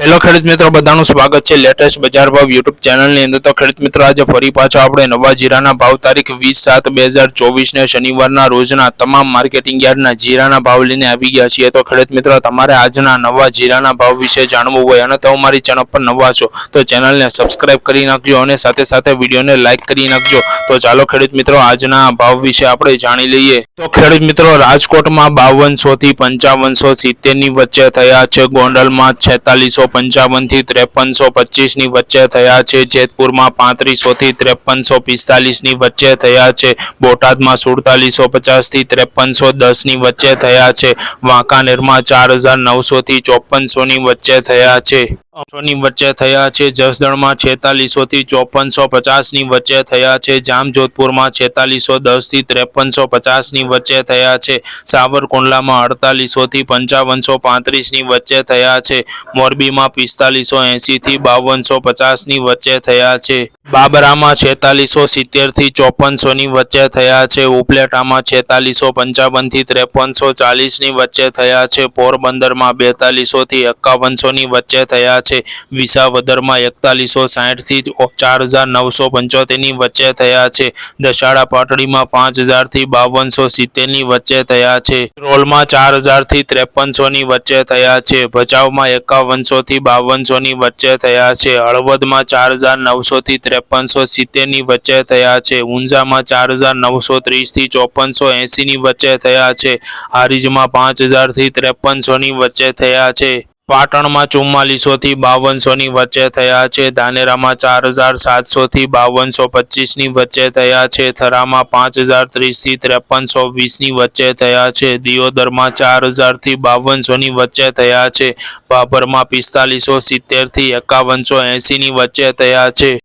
Hello ખેડૂત મિત્રો, બધાનું સ્વાગત છે લેટેસ્ટ બજાર ભાવ યુટ્યુબ ચેનલની અંદર. તો ખેડૂત મિત્રો, આજે ફરી પાછો આપણે નવા જીરાના ભાવ તારીખ વીસ સાત બે હજાર ચોવીસને શનિવારના રોજના તમામ માર્કેટિંગ યાર્ડના જીરાના ભાવ લઈને આવી ગયા છીએ. તો ખેડૂત મિત્રો, તમારે આજના નવા જીરાના ભાવ વિશે જાણવું હોય અને તો મારી ચેનલ પર નવા છો, તો ચેનલને સબસ્ક્રાઇબ કરી નાખજો અને સાથે સાથે વિડીયોને લાઇક કરી નાખજો. તો ચાલો ખેડૂત મિત્રો, આજના ભાવ વિશે આપણે જાણી લઈએ. તો ખેડૂત મિત્રો, રાજકોટમાં બાવનસોથી પંચાવનસો સિત્તેરની વચ્ચે થયા છે ગોંડલમાં છેતાલીસો પંચાવનથી ત્રેપનસો પચીસની વચ્ચે થયા છે. જેતપુરમાં પાંત્રીસો થી ત્રેપનસો પિસ્તાલીસની વચ્ચે થયા છે. બોટાદમાં સુડતાલીસો પચાસથી ત્રેપનસો દસની વચ્ચે થયા છે. વાંકાનેરમાં ચાર હજાર નવસો થી ચોપનસો ની વચ્ચે થયા છે. ની વચ્ચે થયા છે. જસદણમાં છેતાલીસો થી ચોપનસો પચાસની વચ્ચે થયા છે. જામજોધપુરમાં છેતાલીસો દસથી ત્રેપનસો પચાસની વચ્ચે થયા છે. સાવરકુંડલામાં અડતાલીસો થી પંચાવનસો પાંત્રીસની વચ્ચે થયા છે. મોરબીમાં પિસ્તાલીસો એંસી થી બાવનસો પચાસની વચ્ચે થયા છે. બાબરામાં છેતાલીસો સિત્તેરથી ચોપનસો ની વચ્ચે થયા છે. ઉપલેટામાં છેતાલીસો પંચાવનથી ત્રેપનસો ચાલીસની વચ્ચે થયા છે. પોરબંદરમાં બેતાલીસોથી એકાવનસોની વચ્ચે થયા છે. વિસાવદરમાં એકતાલીસો સાઠથી ચાર હજાર નવસો પંચોતેરની વચ્ચે થયા છે. દશાડા પાટડીમાં પાંચ હજારથી બાવનસો સિત્તેરની વચ્ચે થયા છે. રોલમાં ચાર હજારથી ત્રેપનસો ની વચ્ચે થયા છે. ભચાઉમાં એકાવનસો થી બાવનસો વચ્ચે થયા છે. હળવદમાં ચાર હજાર નવસો થી ત્રેપનસો સિત્તેરની વચ્ચે થયા છે. ઊંઝામાં ચાર હજાર નવસો ત્રીસથી ચોપનસો એંસી ની વચ્ચે થયા છે. હારીજમાં પાંચ હજારથી ત્રેપનસો ની વચ્ચે થયા છે. પાટણમાં ચુમ્માલીસો થી બાવનસો ની વચ્ચે થયા છે. ધાનેરામાં ચાર હજાર સાતસો થી બાવનસો પચીસની વચ્ચે થયા છે. થરામાં પાંચ હજાર ત્રીસથી ત્રેપનસો વીસની વચ્ચે થયા છે. દિયોદરમાં ચાર હજારથી બાવનસો ની વચ્ચે થયા છે. બાબરમાં પિસ્તાલીસો સિત્તેરથી એકાવનસો એંસીની વચ્ચે થયા છે.